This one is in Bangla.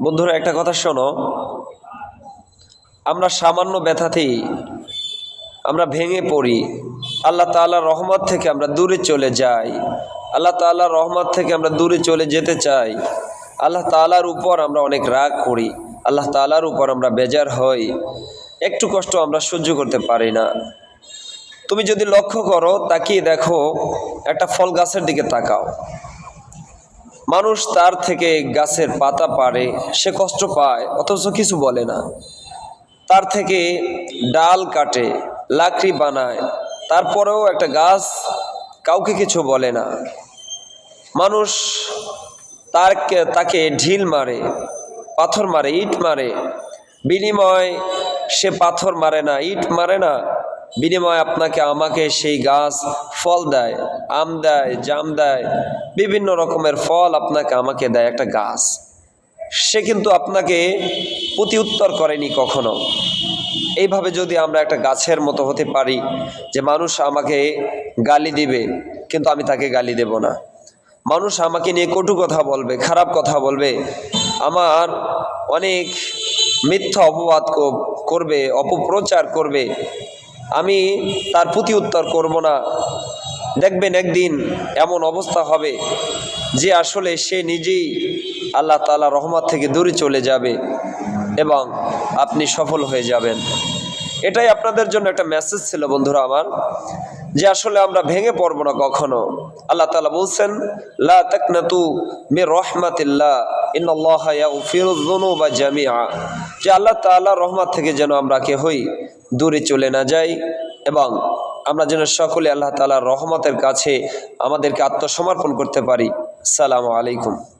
বন্ধুরা, একটা কথা শোনো। আমরা সামান্য ব্যথাতেই আমরা ভেঙে পড়ি। আল্লাহ তাআলার রহমত থেকে আমরা দূরে চলে যাই। আল্লাহ তাআলার রহমত থেকে আমরা দূরে চলে যেতে চাই। আল্লাহ তালার উপর আমরা অনেক রাগ করি। আল্লাহ তালার উপর আমরা বেজার হই। একটু কষ্ট আমরা সহ্য করতে পারি না। তুমি যদি লক্ষ্য করো, তাকিয়ে দেখো, একটা ফল গাছের দিকে তাকাও। মানুষ তার থেকে গাছের পাতা পারে সে কষ্ট পায়, অথচ কিছু বলে না। তার থেকে ডাল কাটে, লাকড়ি বানায়, তারপরেও একটা গাছ কাউকে কিছু বলে না। মানুষ তার তাকে ঢিল মারে, পাথর মারে, ইট মারে। বিনিময় সে পাথর মারে না, ইট মারে না। বিনিময় আপনাকে, আমাকে সেই গাছ ফল দেয়, আম দেয়, জাম দেয়, বিভিন্ন রকমের ফল আপনাকে, আমাকে দেয় একটা গাছ। সে কিন্তু আপনাকে প্রতি উত্তর করেনি কখনো। এইভাবে যদি আমরা একটা গাছের মতো হতে পারি যে মানুষ আমাকে গালি দিবে, কিন্তু আমি তাকে গালি দেব না। মানুষ আমাকে নিয়ে কটু কথা বলবে, খারাপ কথা বলবে, আমার অনেক মিথ্যা অপবাদ করবে, অপপ্রচার করবে। আমি তার প্রতি উত্তর করব না। দেখবেন একদিন এমন অবস্থা হবে যে আসলে সে নিজেই আল্লাহ তালা রহমত থেকে দূরে চলে যাবে এবং আপনি সফল হয়ে যাবেন। এটাই আপনাদের জন্য একটা মেসেজ ছিল বন্ধুরা আমার, যে আসলে আমরা ভেঙে পড়ব না কখনো। আল্লাহ তালা বলছেন, লা মে রহমাতিল্লাহ যুনুবা জামিআ। যে আল্লাহ তাআলা রহমত থেকে যেন আমরা কে হই। দূরে চলে না যাই এবং আমরা যেন সকলে আল্লাহ তালার রহমতের কাছে আমাদেরকে আত্মসমর্পণ করতে পারি। সালামু আলাইকুম।